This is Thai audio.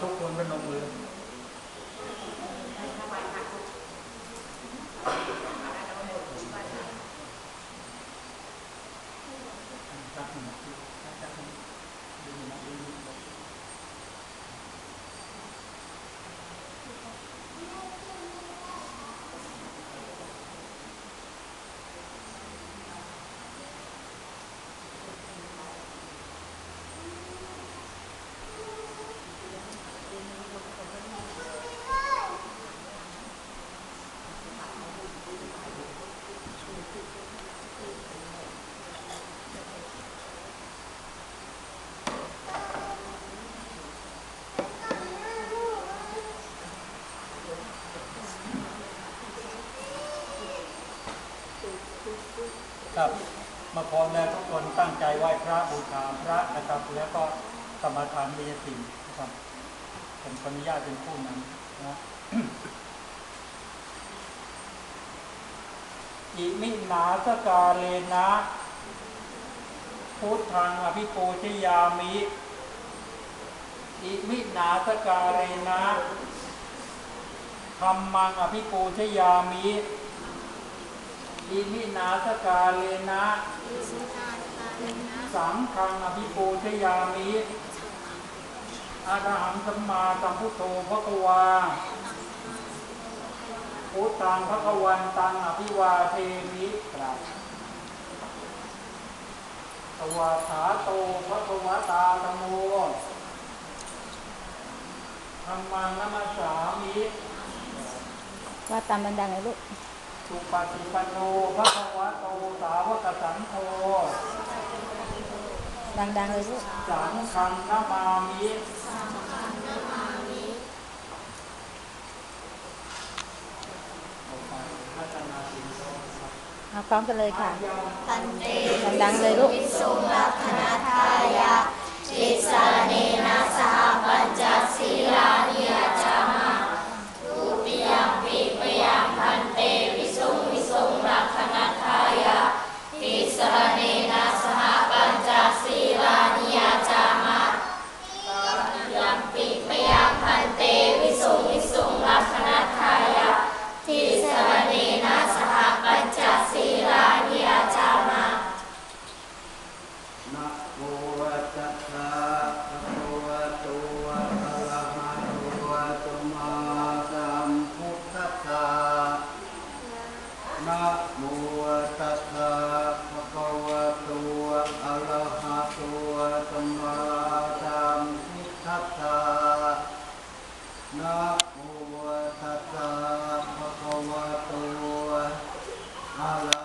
ทุกคนเป็นลมมือครับหนึ่งดึงมาดึงมา ครับมาพร้อมแล้วทุกคนตั้งใจไหว้พระบูชาพระนะครับแล้วก็สมาทานเบียสิ่งนะครับผมขออนุญาตเป็นผู้นำนะอิมินาสกาเลนะ พุทธังอภิปูชยามิอิมินาสกาเลนะธรรมังอภิปูชยามิ อิมินาสกาเลนะสังฆังอภิปูชยามิอาหังสัมมาสัมพุทโธพระกวาพุทธังพระกวันตังอภิวาเทมิกราบสวาขาโตพระกวตาธรรมโมธรรมังนัมสสามิว่าตามดังๆเลยลูก สุปฏิปันโนพระกวโตสาวกสังโฆดังๆเลยลูกสังฆังนามามิเอาพร้อมกันเลยค่ะพันเตดังๆเลยลูก นะโมตัสสะภะคะวะโตอะระหะโตสัมมาสัมพุทัสสะนะโมตัสสะภะคะวะโตอะ